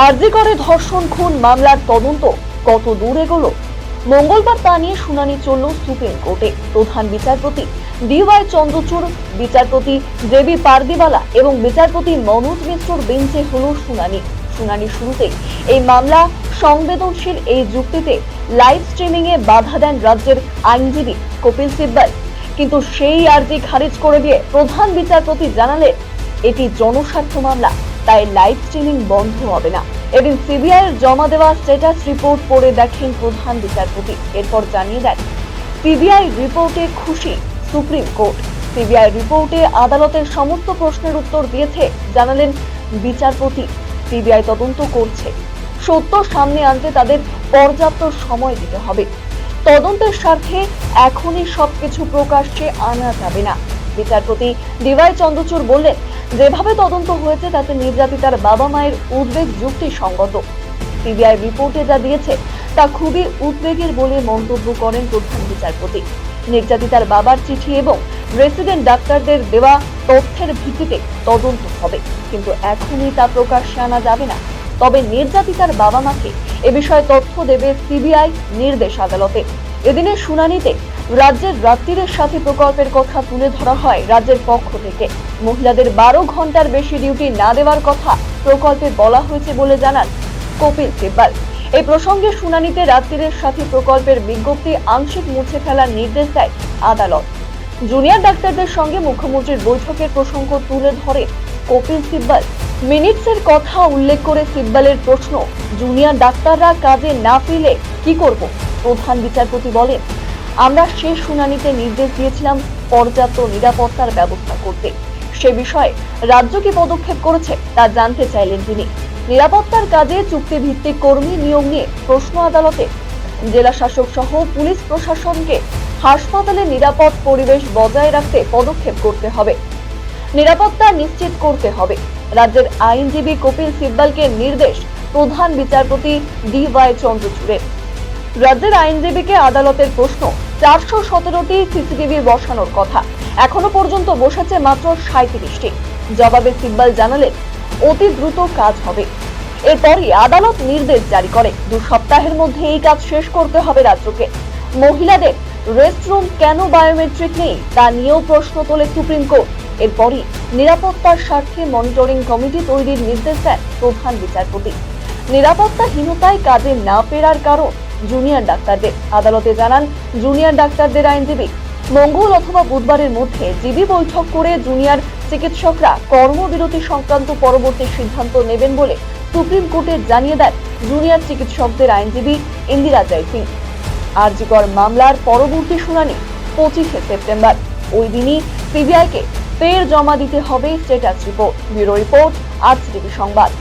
আরজি করে ধর্ষণ খুন মামলার তদন্ত কত দূর এগোলো? মঙ্গলবার তা নিয়ে শুনানি চলল সুপ্রিম কোর্টে। প্রধান বিচারপতি ডিওয়াই চন্দ্রচূড়, বিচারপতি জেবি পারদিবালা এবং বিচারপতি মনোজ মিশ্রর বেঞ্চে হলো শুনানি। শুনানি শুরুতে এই মামলা সংবেদনশীল এই যুক্তিতে লাইভ স্ট্রিমিং এ বাধা দেন রাজ্যের আইনজীবী কপিল সিব্বল কিন্তু সেই আর্জি খারিজ করে দিয়ে প্রধান বিচারপতি জানালেন এটি জনস্বার্থ মামলা। তাই লাইভ স্ট্রিমিং বন্ধ হবে না। এদিন সিবিআই জমা দেওয়া স্ট্যাটাস রিপোর্ট পড়ে দেখেন প্রধান বিচারপতি। এরপর জানিয়ে দেন, সিবিআই রিপোর্টে খুশি সুপ্রিম কোর্ট। সিবিআই রিপোর্টে আদালতের সমস্ত প্রশ্নের উত্তর দিয়েছে, জানালেন বিচারপতি। সিবিআই তদন্ত করছে। সত্য সামনে আনতে তাদের পর্যাপ্ত সময় দিতে হবে। তদন্তের স্বার্থে এখনই সবকিছু প্রকাশ্যে আনা যাবে না। বিচারপতি ডিওয়াই চন্দ্রচূড় বললেন যেভাবে তদন্ত হয়েছে, তাতে নির্যাতিতার বাবা মায়ের উদ্বেগ যুক্তিসঙ্গত সিবিআই রিপোর্টে যা দিয়েছে, তা খুবই উদ্বেগের বলে মন্তব্য করেন প্রধান বিচারপতি। নির্যাতিতার বাবার চিঠি এবং রেসিডেন্ট ডাক্তারদের দেওয়া তথ্যের ভিত্তিতে তদন্ত হবে। কিন্তু এখনই তা প্রকাশ্যে আনা যাবে না। তবে নির্যাতিতার বাবা মাকে এ বিষয়ে তথ্য দেবে সিবিআই নির্দেশ আদালতে। এদিনের শুনানিতে রাজ্যের রাত্রিরের সাথে প্রকল্পের কথা তুলে ধরা হয় রাজ্যের পক্ষ থেকে। মহিলাদের বারো ঘণ্টার বেশি ডিউটি না দেওয়ার কথা প্রকল্পে বলা হয়েছে বলে জানান কপিল সিব্বাল। এই প্রসঙ্গে শুনানিতে রাত্রিরের সাথে প্রকল্পের বিজ্ঞপ্তি আংশিক মুছে ফেলার নির্দেশ দেয় আদালত। জুনিয়র ডাক্তারদের সঙ্গে মুখ্যমন্ত্রীর বৈঠকের প্রসঙ্গ তুলে ধরে কপিল সিব্বাল। মিনিটসের কথা উল্লেখ করে সিব্বালের প্রশ্ন। জুনিয়র ডাক্তাররা কাজে না ফিরলে কি করব? প্রধান বিচারপতি বলেন, আমরা শেষ শুনানিতে নির্দেশ দিয়েছিলাম পর্যাপ্ত নিরাপত্তার ব্যবস্থা করতে। সে বিষয়ে রাজ্য কি পদক্ষেপ করেছে তা জানতে চাইলেন তিনি। নিরাপত্তার কাজে চুক্তিভিত্তিক কর্মী নিয়োগ নিয়ে প্রশ্ন আদালতে। জেলা শাসক সহ পুলিশ প্রশাসনকে হাসপাতালে নিরাপদ পরিবেশ বজায় রাখতে পদক্ষেপ করতে হবে। নিরাপত্তা নিশ্চিত করতে হবে। রাজ্যের আইনজীবী কপিল সিব্বালকে নির্দেশ প্রধান বিচারপতি ডি ওয়াই চন্দ্রচূড়ের। রাজ্যের আইনজীবীকে আদালতের প্রশ্ন, চারশো সতেরোটি সিসিটিভি বসানোর কথা। এখনও পর্যন্ত বসেছে মাত্র সাঁত্রিশটি জবাবে সিব্বাল জানালেন, অতি দ্রুত কাজ হবে। এরপরই আদালত নির্দেশ জারি করে, দু সপ্তাহের মধ্যে এই কাজ শেষ করতে হবে রাজ্যকে। মহিলাদের রেস্টরুম কেন বায়োমেট্রিক নেই, তা নিয়েও প্রশ্ন তোলে সুপ্রিম কোর্ট। এরপরই নিরাপত্তার স্বার্থে মনিটরিং কমিটি তৈরির নির্দেশ দেন প্রধান বিচারপতি। নিরাপত্তাহীনতায় কাজে না ফেরার কারণ জুনিয়র ডাক্তারদের। আদালতে জানান জুনিয়র ডাক্তারদের আইনজীবী, মঙ্গল অথবা বুধবারের মধ্যে জিবি বৈঠক করে জুনিয়র চিকিৎসকরা কর্মবিরতি সংক্রান্ত পরবর্তী সিদ্ধান্ত নেবেন বলে সুপ্রিম কোর্টে জানিয়ে দেন জুনিয়র চিকিৎসকদের আইনজীবী ইন্দিরা জয় সিং আরজিকর মামলার পরবর্তী শুনানি পঁচিশে সেপ্টেম্বর। ওই দিনই সিবিআইকে ফের জমা দিতে হবে স্টেটাস রিপোর্ট ব্যুরো রিপোর্ট আজ টিভি সংবাদ।